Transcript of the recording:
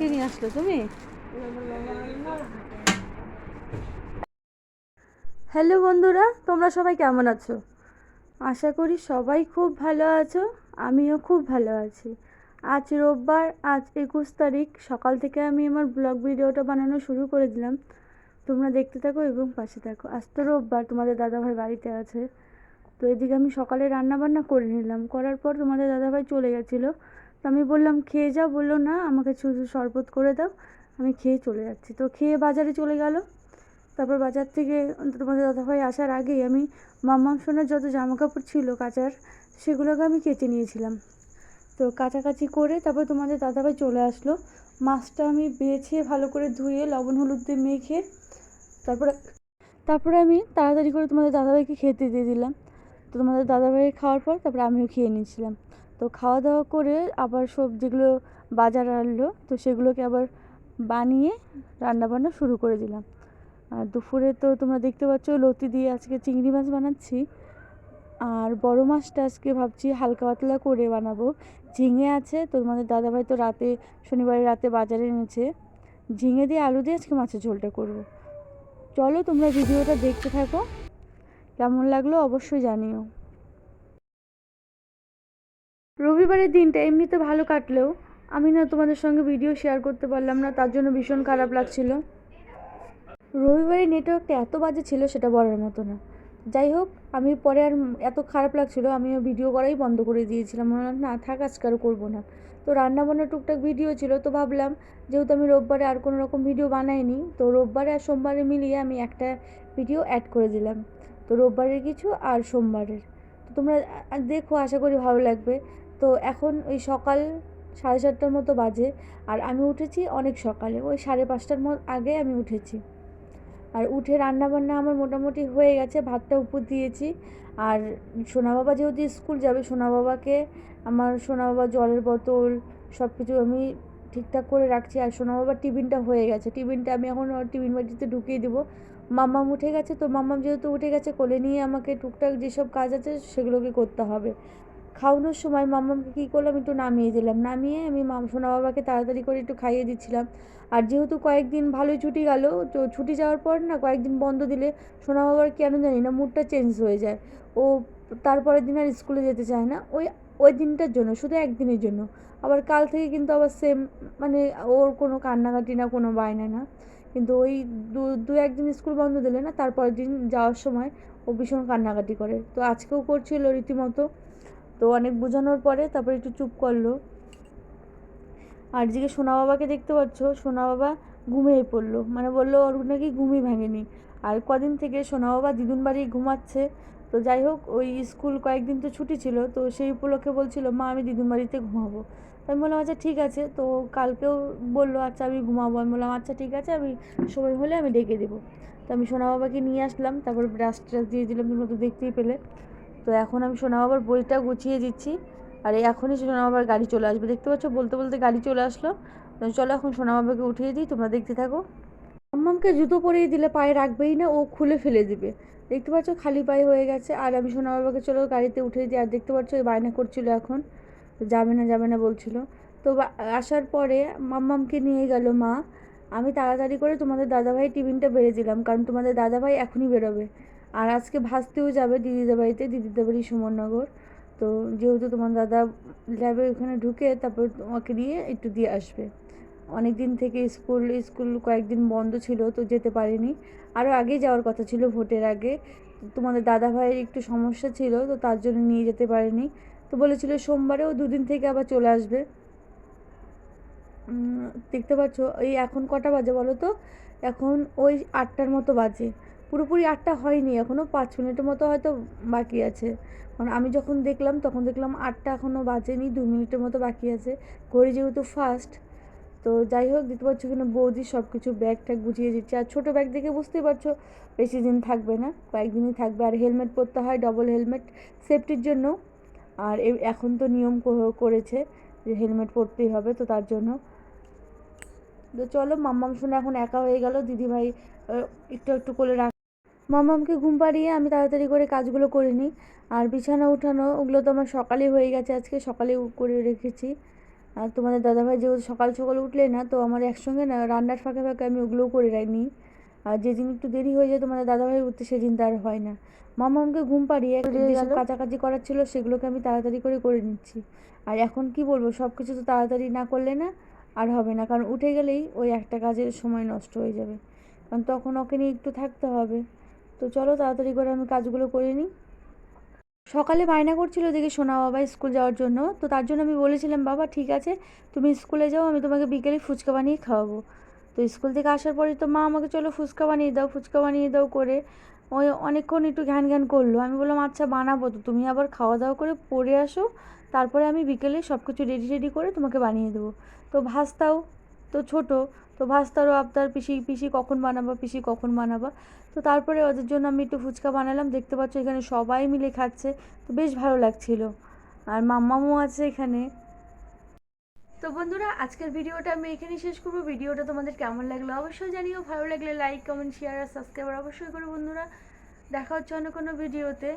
কে নিয়ে আসলো তুমি? হ্যালো বন্ধুরা, তোমরা সবাই কেমন আছো? আশা করি সবাই খুব ভালো আছো, আমিও খুব ভালো আছি। আজ রোববার, আজ একুশ তারিখ, সকাল থেকে আমি আমার ব্লগ ভিডিওটা বানানো শুরু করে দিলাম। তোমরা দেখতে থাকো এবং পাশে থাকো। আজ তো রোববার, তোমাদের দাদাভাই বাড়িতে আছে। তো এদিকে আমি সকালে রান্না বান্না করে নিলাম। করার পর তোমাদের দাদাভাই চলে গেছিল। তো আমি বললাম, খেয়ে যাও। বলল, না, আমাকে শুধু শরবত করে দাও, আমি খেয়ে চলে যাচ্ছি। তো খেয়ে বাজারে চলে গেল। তারপর বাজার থেকে তোমাদের দাদাভাই আসার আগেই আমি মাম্মাম সোনার যত জামা কাপড় ছিল কাচার, সেগুলোকে আমি কেটে নিয়েছিলাম। তো কাচাকাচি করে তারপর তোমাদের দাদাভাই চলে আসলো। মাছটা আমি বেছে ভালো করে ধুয়ে লবণ, হলুদ দিয়ে মেখে তারপরে তারপরে আমি তাড়াতাড়ি করে তোমাদের দাদাভাইকে খেতে দিয়ে দিলাম। তো তোমাদের দাদাভাই খাওয়ার পর তারপরে আমিও খেয়ে নিয়েছিলাম। তো খাওয়া দাওয়া করে আবার সবজিগুলো বাজার আনলো, তো সেগুলোকে আবার বানিয়ে রান্নাবান্না শুরু করে দিলাম। আর দুপুরে তো তোমরা দেখতে পাচ্ছ লতি দিয়ে আজকে চিংড়ি মাছ বানাচ্ছি। আর বড় মাছটা আজকে ভাবছি হালকা পাতলা করে বানাবো। ঝিঙে আছে তোমাদের দাদাভাই তো রাতে, শনিবারের রাতে বাজারে এনেছে। ঝিঙে দিয়ে আলু দিয়ে আজকে মাছের ঝোলটা করব। চলো তোমরা ভিডিওটা দেখতে থাকো। কেমন লাগল অবশ্যই জানিও। রবিবারের দিনটা এমনিতে ভালো কাটলেও আমি না তোমাদের সঙ্গে ভিডিও শেয়ার করতে পারলাম না, তার জন্য ভীষণ খারাপ লাগছিল। রবিবারের নেটওয়ার্কটা এত বাজে ছিল সেটা বলার মতো না। যাই হোক, আমি পরে আর এত খারাপ লাগছিল আমি ভিডিও করাই বন্ধ করে দিয়েছিলাম। মনে না, থাক, আজকে আর করব না। তো রান্নাবান্নার টুকটাক ভিডিও ছিল, তো ভাবলাম, যেহেতু আমি রোববারে আর কোনো রকম ভিডিও বানাইনি, তো রোববারে আর সোমবারে মিলিয়ে আমি একটা ভিডিও অ্যাড করে দিলাম। তো রোববারের কিছু আর সোমবারের। তো তোমরা দেখো, আশা করি ভালো লাগবে। তো এখন ওই সকাল সাড়ে চারটার মতো বাজে আর আমি উঠেছি অনেক সকালে। ওই সাড়ে পাঁচটার মতো আগে আমি উঠেছি। আর উঠে রান্না বান্না আমার মোটামুটি হয়ে গেছে, ভাতটা উপর দিয়েছি। আর সোনা বাবা যেহেতু স্কুল যাবে সোনা বাবাকে আমার সোনা বাবা জলের বোতল সব কিছু আমি ঠিকঠাক করে রাখছি। আর সোনা বাবার টিফিনটা হয়ে গেছে। টিফিনটা আমি এখন টিফিন বাটিতে ঢুকিয়ে দেবো। মাম্মাম উঠে গেছে তো মাম্মাম যেহেতু উঠে গেছে কোলে নিয়ে আমাকে টুকটাক যেসব কাজ আছে সেগুলোকে করতে হবে। খাওয়ানোর সময় মাম্মামকে কী করলাম? একটু নামিয়ে দিলাম। নামিয়ে আমি মাম সোনা বাবাকে তাড়াতাড়ি করে একটু খাইয়ে দিচ্ছিলাম। আর যেহেতু কয়েকদিন ভালোই ছুটি গেল, তো ছুটি যাওয়ার পর না কয়েকদিন বন্ধ দিলে সোনা বাবার কেন জানি না মুডটা চেঞ্জ হয়ে যায়। ও তারপরের দিন আর স্কুলে যেতে চায় না। ওই ওই দিনটার জন্য, শুধু একদিনের জন্য। আবার কাল থেকে কিন্তু আবার সেম মানে ওর কোনো কান্নাকাটি না, কোনো বায়না না। কিন্তু ওই দু দু একদিন স্কুল বন্ধ দিলে না, তারপরের দিন যাওয়ার সময় ও ভীষণ কান্নাকাটি করে। তো আজকেও করছিল রীতিমতো। তো অনেক বোঝানোর পরে তারপরে একটু চুপ করল। আর যেদিকে সোনা বাবাকে দেখতে পাচ্ছ, সোনা বাবা ঘুমিয়ে পড়ল। মানে বলল, ওর নাকি ঘুমই ভাঙেনি। আর কদিন থেকে সোনা বাবা দিদুন বাড়ি ঘুমাচ্ছে। তো যাই হোক, ওই স্কুল কয়েকদিন তো ছুটি ছিল, তো সেই উপলক্ষে বলছিল, মা, আমি দিদুন বাড়িতে ঘুমাবো। আমি বললাম আচ্ছা ঠিক আছে। তো কালকেও বলল আচ্ছা আমি ঘুমাবো। আমি বললাম আচ্ছা ঠিক আছে, আমি সময় হলে আমি ডেকে দেবো। তো আমি সোনা বাবাকে নিয়ে আসলাম, তারপর ব্রাশ ট্রাশ দিয়ে দিলাম, তোমরা তো দেখতেই পেলে। তো এখন আমি সোনা বাবার বইটা গুছিয়ে দিচ্ছি। আর এখনই সোনা বাবার গাড়ি চলে আসবে। দেখতে পাচ্ছ, বলতে বলতে গাড়ি চলে আসলো। চলো এখন সোনা বাবাকে উঠিয়ে দিই, তোমরা দেখতে থাকো। আম্মামকে জুতো পরিয়ে দিলে পায়ে রাখবেই না, ও খুলে ফেলে দিবে। দেখতে পাচ্ছ, খালি পায়ে হয়ে গেছে। আর আমি সোনা বাবাকে চলো গাড়িতে উঠিয়ে দিই। আর দেখতে পাচ্ছ বায়না করছিল এখন। যাবে না যাবে না বলছিল। তো আসার পরে মাম্মামকে নিয়ে গেল মা। আমি তাড়াতাড়ি করে তোমাদের দাদাভাই টিফিনটা বেড়ে দিলাম। কারণ তোমাদের দাদাভাই এখনই বেরোবে। আর আজকে ভাসতেও যাবে দিদিদের বাড়িতে, দিদিদের বাড়ি সুমননগর। তো যেহেতু তোমার দাদা ল্যাবে ওখানে ঢুকে তারপর তোমাকে দিয়ে একটু দিয়ে আসবে। অনেক দিন থেকে স্কুল স্কুল কয়েকদিন বন্ধ ছিল তো যেতে পারিনি। আরও আগে যাওয়ার কথা ছিল ভোটের আগে। তোমাদের দাদা ভাইয়ের একটু সমস্যা ছিল তো তার জন্য নিয়ে যেতে পারিনি। তো বলেছিল সোমবারেও দুদিন থেকে আবার চলে আসবে। দেখতে পাচ্ছ, এই এখন কটা বাজে বলো তো? এখন ওই আটটার মতো বাজে। পুরোপুরি আটটা হয়নি এখনও পাঁচ মিনিটের মতো হয়তো বাকি আছে। কারণ আমি যখন দেখলাম, তখন দেখলাম আটটা এখনও বাজেনি, দু মিনিটের মতো বাকি আছে। ঘড়ি যেহেতু ফাস্ট তো যাই হোক, দেখতে পাচ্ছ কিনা বৌদি সব কিছু ব্যাগ ট্যাগ গুছিয়ে দিচ্ছে। আর ছোটো ব্যাগ দেখে বুঝতেই পারছ, বেশি দিন থাকবে না, কয়েকদিনই থাকবে। আর হেলমেট পরতে হয় ডবল হেলমেট সেফটির জন্য। আর এখন তো নিয়ম করেছে যে হেলমেট পরতেই হবে, তো তার জন্য। তো চলো, মাম্মাম শুনে এখন একা হয়ে গেল। দিদিভাই একটু একটু করে রাখ মামামকে ঘুম পাড়িয়ে আমি তাড়াতাড়ি করে কাজগুলো করে নিই। আর বিছানা উঠানো ওগুলো তো আমার সকালে হয়ে গেছে আজকে সকালে করে রেখেছি। আর তোমাদের দাদাভাই যেহেতু সকাল সকাল উঠলে না তো আমার একসঙ্গে না রান্নার ফাঁকে ফাঁকে আমি ওগুলোও করে নিই। আর যেদিন একটু দেরি হয়ে যায় তোমাদের দাদাভাই উঠতে সেদিন তার হয় না। মামা মামামকে ঘুম পাড়িয়ে একটু যেসব কাছাকাছি করার ছিল সেগুলোকে আমি তাড়াতাড়ি করে করে নিচ্ছি। আর এখন কি বলব সব কিছু তো তাড়াতাড়ি না করলে না আর হবে না। কারণ উঠে গেলেই ওই একটা কাজের সময় নষ্ট হয়ে যাবে। কারণ তখন ওকে নিয়ে একটু থাকতে হবে। তো চলো তাড়াতাড়ি করে আমি কাজগুলো করে নিই। সকালে বায়না করছিল দেখি সোনা বাবা স্কুল যাওয়ার জন্য। তো তার জন্য আমি বলেছিলাম, বাবা, ঠিক আছে, তুমি স্কুলে যাও, আমি তোমাকে বিকেলে ফুচকা বানিয়ে খাওয়াবো। তো স্কুল থেকে আসার পরে তো মা আমাকে, চলো ফুচকা বানিয়ে দাও, ফুচকা বানিয়ে দাও করে। ওই অনেকক্ষণ একটু ঘ্যান ঘ্যান করল। আমি বললাম আচ্ছা বানাবো তো, তুমি আবার খাওয়া দাওয়া করে পড়ে আসো। তারপরে আমি বিকেলে সব কিছু রেডি রেডি করে তোমাকে বানিয়ে দেবো। তো ভাস্তাও তো ছোটো, তো ভাস্তারও আবদার, পিসি পিসি কখন বানাবা, পিসি কখন বানাবা। তো তারপরে ওদের জন্য আমি একটু ফুচকা বানালাম, দেখতে পাচ্ছ এখানে সবাই মিলে খাচ্ছে, তো বেশ ভালো লাগছিল। আর মাম্মামও আছে এখানে। তো বন্ধুরা, আজকের ভিডিওটা আমি এখানেই শেষ করব। ভিডিওটা তোমাদের কেমন লাগল অবশ্যই জানিও। ভালো লাগলে লাইক কমেন্ট শেয়ার আর সাবস্ক্রাইব অবশ্যই করো বন্ধুরা। দেখা হচ্ছে অন্য কোনো ভিডিওতে।